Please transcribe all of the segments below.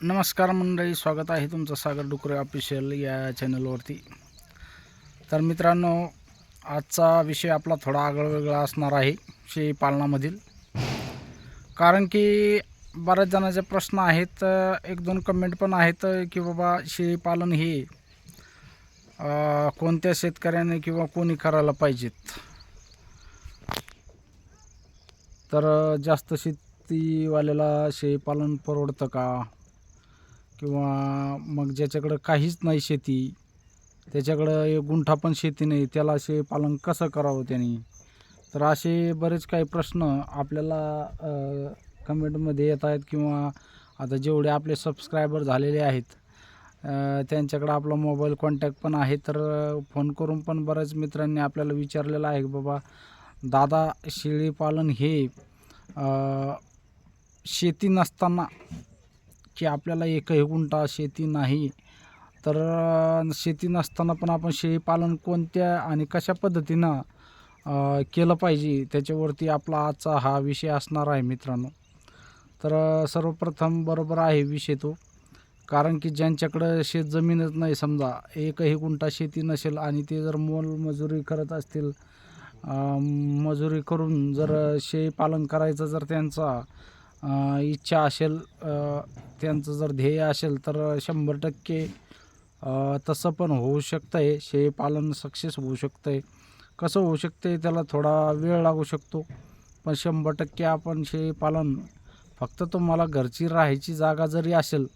नमस्कार मंडळी स्वागत आहे तुमचं सागर डुकरे ऑफिशियल या चॅनलवरती तर मित्रांनो आजचा विषय आपला थोडा आगळवेगळा असणार आहे शेळी पालनामधील. कारण की बऱ्याच जणांचे प्रश्न आहेत एक दोन कमेंट पण आहेत की बाबा शेळीपालन हे कोणत्या शेतकऱ्याने किंवा कोणी करायला पाहिजेत? तर जास्त शेतीवाल्याला शेळीपालन परवडतं का? किंवा मग ज्याच्याकडं काहीच नाही शेती त्याच्याकडं एक गुंठा पण शेती नाही त्याला असे पालन कसं करावं त्यांनी? तर असे बरेच काही प्रश्न आपल्याला कमेंटमध्ये येत आहेत किंवा आता जेवढे आपले सबस्क्रायबर झालेले आहेत त्यांच्याकडं आपला मोबाईल कॉन्टॅक्ट पण आहे. तर फोन करून पण बऱ्याच मित्रांनी आपल्याला विचारलेलं आहे की बाबा दादा शेळीपालन हे शेती नसताना की आपल्याला एकही गुंठा शेती नाही. तर शेती नसताना पण आपण शेळीपालन कोणत्या आणि कशा पद्धतीनं केलं पाहिजे? त्याच्यावरती आपला आजचा हा विषय असणार आहे मित्रांनो. तर सर्वप्रथम बरोबर आहे विषय तो. कारण की ज्यांच्याकडं शेत जमीनच नाही समजा एकही गुंठा शेती नसेल आणि ते जर मोलमजुरी करत असतील मजुरी करून जर शेळीपालन करायचं जर त्यांचा इच्छा असेल त्यांचं जर ध्येय असेल तर शंभर टक्के तसं पण होऊ शकतं आहे शेळीपालन सक्सेस होऊ शकतं आहे कसं होऊ शकतं आहे त्याला थोडा वेळ लागू शकतो. पण शंभर टक्के आपण शेळीपालन फक्त तुम्हाला घरची राहायची जागा जरी असेल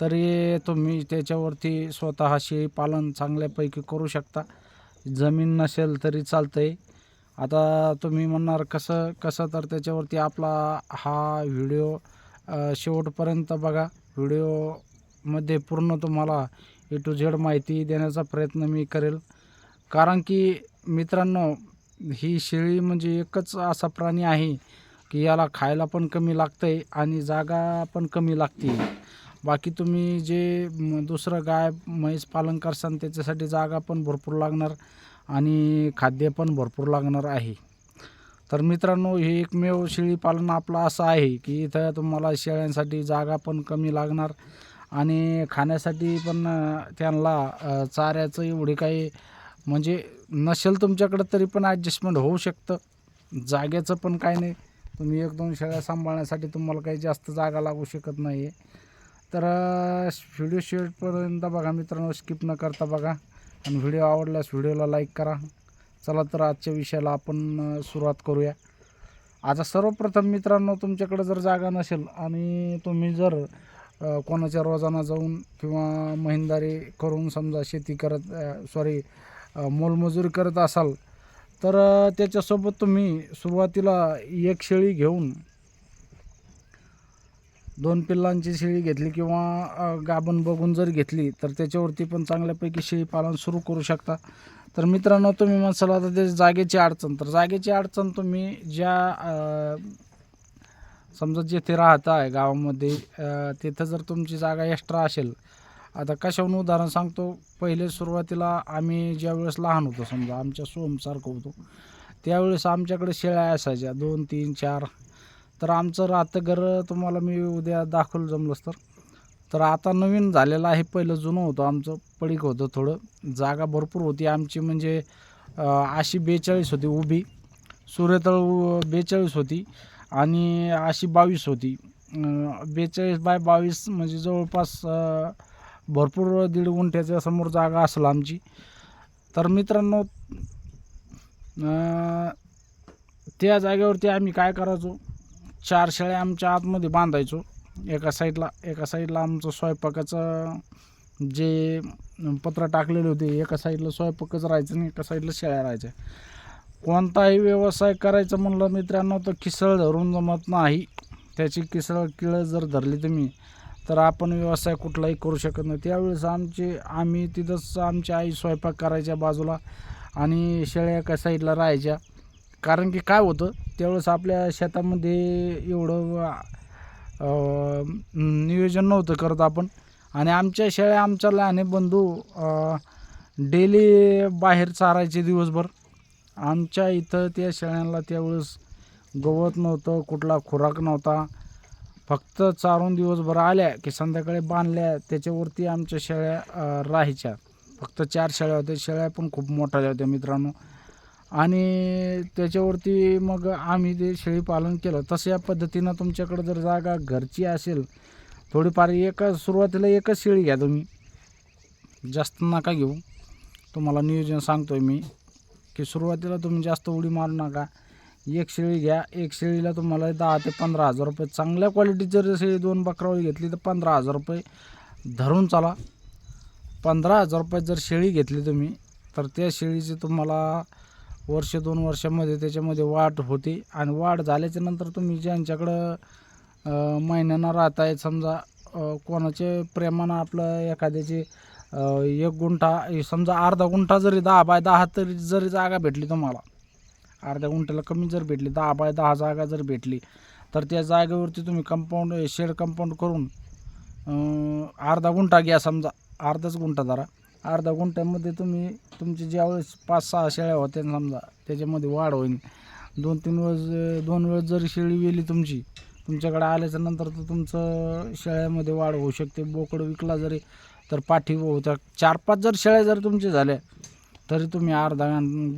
तरी तुम्ही त्याच्यावरती स्वतः शेळीपालन चांगल्यापैकी करू शकता. जमीन नसेल तरी चालतं आहे आता तुम्ही म्हणणार कसं कसं तर त्याच्यावरती आपला हा व्हिडिओ शेवटपर्यंत बघा. व्हिडिओमध्ये पूर्ण तुम्हाला ए टू झेड माहिती देण्याचा प्रयत्न मी करेल. कारण की मित्रांनो ही शेळी म्हणजे एकच असा प्राणी आहे की याला खायला पण कमी लागतं आहे आणि जागा पण कमी लागते बाकी तुम्ही जे दुसरं गाय म्हैस पालन करसान त्याच्यासाठी जागा पण भरपूर लागणार. आणि खाद्य पण भरपूर लागणार आहे. तर मित्रांनो हे एकमेव शेळीपालन आपलं असं आहे की इथं तुम्हाला शेळ्यांसाठी जागा पण कमी लागणार आणि खाण्यासाठी पण त्यांना चाऱ्याचं एवढी काही म्हणजे नसेल तुमच्याकडं तरी पण ॲडजस्टमेंट होऊ शकतं. जागेचं पण काही नाही. तुम्ही एक दोन शेळ्या सांभाळण्यासाठी तुम्हाला काही जास्त जागा लागू शकत नाही आहे तर व्हिडिओ शेवटपर्यंत बघा मित्रांनो स्किप न करता बघा. आणि व्हिडिओ आवडल्यास व्हिडिओला लाईक करा. चला तर आजच्या विषयाला आपण सुरुवात करूया. आता सर्वप्रथम मित्रांनो तुमच्याकडे जर जागा नसेल आणि तुम्ही जर कोणाच्या रोजाना जाऊन किंवा महिंदारी करून समजा शेती करत सॉरी मोलमजुरी करत असाल तर त्याच्यासोबत तुम्ही सुरुवातीला एक शेळी घेऊन दोन पिल्लांची शेळी घेतली किंवा अ, गाभण बघून जर घेतली तर त्याच्यावरती पण चांगल्यापैकी शेळी पालन सुरू करू शकता. तर मित्रांनो तुम्ही म्हणसाल आता ते जागेची अडचण. तर जागेची अडचण तुम्ही ज्या समजा जेथे राहता आहे गावामध्ये तिथं जर तुमची जागा एक्स्ट्रा असेल आता कशाहून उदाहरण सांगतो. पहिले सुरुवातीला आम्ही ज्यावेळेस लहान होतो समजा आमच्या सोमसारखं होतो त्यावेळेस आमच्याकडे शेळ्या असायच्या. दोन तीन चार तर आमचं राहतं घर तुम्हाला मी उद्या दाखवलं जमलंच तर. तर आता नवीन झालेलं आहे पहिलं जुनं होतं आमचं पडीक होतं थोडं. जागा भरपूर होती. आमची म्हणजे अशी बेचाळीस होती उभी. सूर्यतळ बेचाळीस होती आणि अशी बावीस होती. बेचाळीस बाय बावीस म्हणजे जवळपास भरपूर दीड गुंठ्याच्या समोर जागा असेल आमची. तर मित्रांनो त्या जागेवरती आम्ही काय करायचो? चार शेळ्या आमच्या आतमध्ये बांधायचो. एका साईडला एका साईडला आमचं स्वयंपाकाचं जे पत्र टाकलेले होते एका साईडला स्वयंपाकच राहायचं आणि एका साईडला शेळ्या राहायच्या. कोणताही व्यवसाय करायचा म्हणलं मित्रांनो तर किसळ धरून जमत नाही. त्याची किसळ किळं जर धरली तुम्ही तर आपण व्यवसाय कुठलाही करू शकत नाही. त्यावेळेस आमचे आम्ही तिथंच आमची आई स्वयंपाक करायच्या बाजूला आणि शेळ्या एका साईडला राहायच्या. कारण की काय होतं त्यावेळेस आपल्या शेतामध्ये एवढं नियोजन नव्हतं करत आपण. आणि आमच्या शेळ्या आमच्या लहाने बंधू डेली बाहेर चारायचे दिवसभर. आमच्या इथं त्या शेळ्यांना त्यावेळेस गवत नव्हतं कुठला खुराक नव्हता. फक्त चारून दिवसभर आल्या की संध्याकाळी बांधल्या त्याच्यावरती आमच्या शेळ्या राहायच्या. फक्त चार शेळ्या होत्या. शेळ्या पण खूप मोठ्या होत्या मित्रांनो. आणि त्याच्यावरती मग आम्ही ते शेळी पालन केलं. तसं या पद्धतीनं तुमच्याकडं जर जागा घरची असेल थोडीफार एका सुरुवातीला एकच शेळी घ्या तुम्ही. जास्त नका घेऊ. तुम्हाला नियोजन सांगतो आहे मी की सुरुवातीला तुम्ही जास्त उडी मारू नका. एक शेळी घ्या. एक शेळीला तुम्हाला दहा ते पंधरा हजार रुपये. चांगल्या क्वालिटीची जर शेळी दोन बकरावळी घेतली तर पंधरा हजार रुपये धरून चाला. पंधरा हजार रुपये जर शेळी घेतली तुम्ही तर त्या शेळीचे तुम्हाला वर्ष दोन वर्षामध्ये त्याच्यामध्ये वाढ होते. आणि वाढ झाल्याच्यानंतर तुम्ही ज्यांच्याकडं अं, महिन्यानं राहताय समजा कोणाचे प्रेमानं आपलं एखाद्याचे एक गुंठा समजा अर्धा गुंठा जरी दहा बाय दहा तरी जरी जागा भेटली तुम्हाला अर्ध्या गुंठ्याला कमी जर भेटली दहा बाय दहा जागा जर भेटली तर त्या जागेवरती तुम्ही कंपाऊंड शेड कंपाऊंड करून अर्धा गुंठा घ्या समजा अर्धाच गुंठा धरा. अर्धा गुंठ्यामध्ये तुम्ही तुमची ज्यावेळेस पाच सहा शेळ्या होत्या समजा त्याच्यामध्ये वाढ होईल. दोन तीन वेळेस दोन वेळेस जरी शेळी वेली तुमची तुमच्याकडे आल्याच्यानंतर तर तुमचं शेळ्यामध्ये वाढ होऊ शकते. बोकडं विकला जरी तर पाठी होत्या चार पाच जर शेळ्या जर तुमच्या झाल्या तरी तुम्ही अर्धा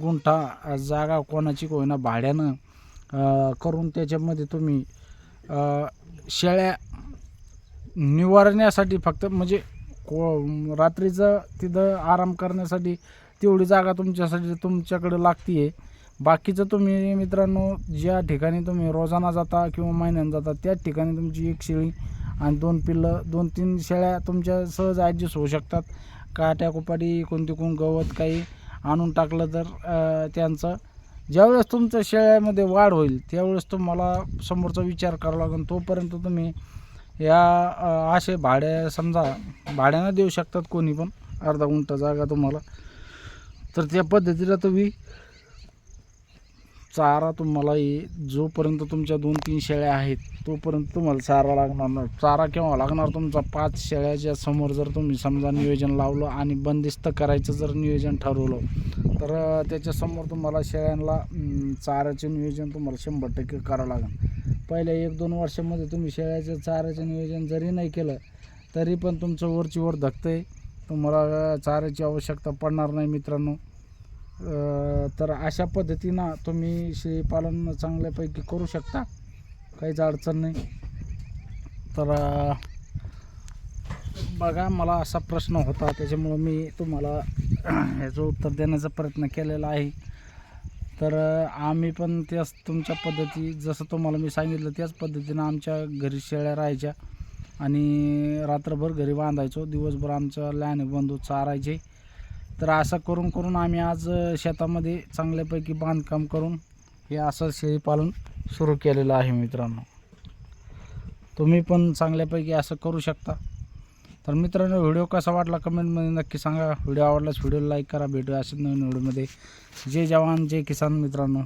गुंठा जागा कोणाची का होईना भाड्यानं करून त्याच्यामध्ये तुम्ही शेळ्या निवारण्यासाठी फक्त म्हणजे को रात्रीचं तिथं आराम करण्यासाठी तेवढी जागा तुमच्यासाठी तुमच्याकडे लागती आहे बाकीचं तुम्ही मित्रांनो ज्या ठिकाणी तुम्ही रोजाना जाता किंवा महिन्यानं जाता त्याच ठिकाणी तुमची एक शेळी आणि दोन पिल्लं दोन तीन शेळ्या तुमच्या सहज ॲडजस्ट होऊ शकतात. काट्या कुपाटी कोणती कोण गवत काही आणून टाकलं तर त्यांचं. ज्यावेळेस तुमच्या शेळ्यामध्ये वाढ होईल त्यावेळेस तुम्हाला समोरचा विचार करावा लागेल तोपर्यंत तुम्ही या असे भाड्या समजा भाड्यानं देऊ शकतात कोणी पण अर्धा गुंठा जागा तुम्हाला. तर त्या पद्धतीला तुम्ही चारा तुम्हाला ये जोपर्यंत तुमच्या दोन तीन शेळ्या आहेत तोपर्यंत तुम्हाला चारा लागणार नाही. चारा केव्हा लागणार? तुमचा पाच शेळ्याच्या समोर जर तुम्ही समजा नियोजन लावलं आणि बंदिस्त करायचं जर नियोजन ठरवलं तर त्याच्यासमोर तुम्हाला शेळ्यांना चाऱ्याचे नियोजन तुम्हाला शंभर टक्के करावं लागेल. पहिल्या एक दोन वर्षामध्ये तुम्ही शेळ्याचं चाऱ्याचं नियोजन जरी नाही केलं तरी पण तुमचं वरची वर धकतं आहे तुम्हाला चाऱ्याची आवश्यकता पडणार नाही मित्रांनो. तर अशा पद्धतीनं तुम्ही शेळीपालन चांगल्यापैकी करू शकता. काहीच अडचण नाही. तर बघा मला असा प्रश्न होता. त्याच्यामुळं मी तुम्हाला ह्याचं उत्तर देण्याचा प्रयत्न केलेला आहे. तर आम्ही पण त्याच तुमच्या पद्धती जसं तुम्हाला मी सांगितलं त्याच पद्धतीनं आमच्या घरी शेळ्या राहायच्या. आणि रात्रभर घरी बांधायचो. दिवसभर आमचं लहान बंधू चारायचे. तर असं करून करून आम्ही आज शेतामध्ये चांगल्यापैकी बांधकाम करून हे असं शेळीपालन सुरू केलेलं आहे मित्रांनो. तुम्ही पण चांगल्यापैकी असं करू शकता. तर मित्रांनो व्हिडिओ कसा वाटला कमेंटमध्ये नक्की सांगा. व्हिडिओ आवडल्यास व्हिडिओ लाईक करा. भेटूया अशाच नवीन व्हिडिओमध्ये. जय जवान जय किसान मित्रांनो.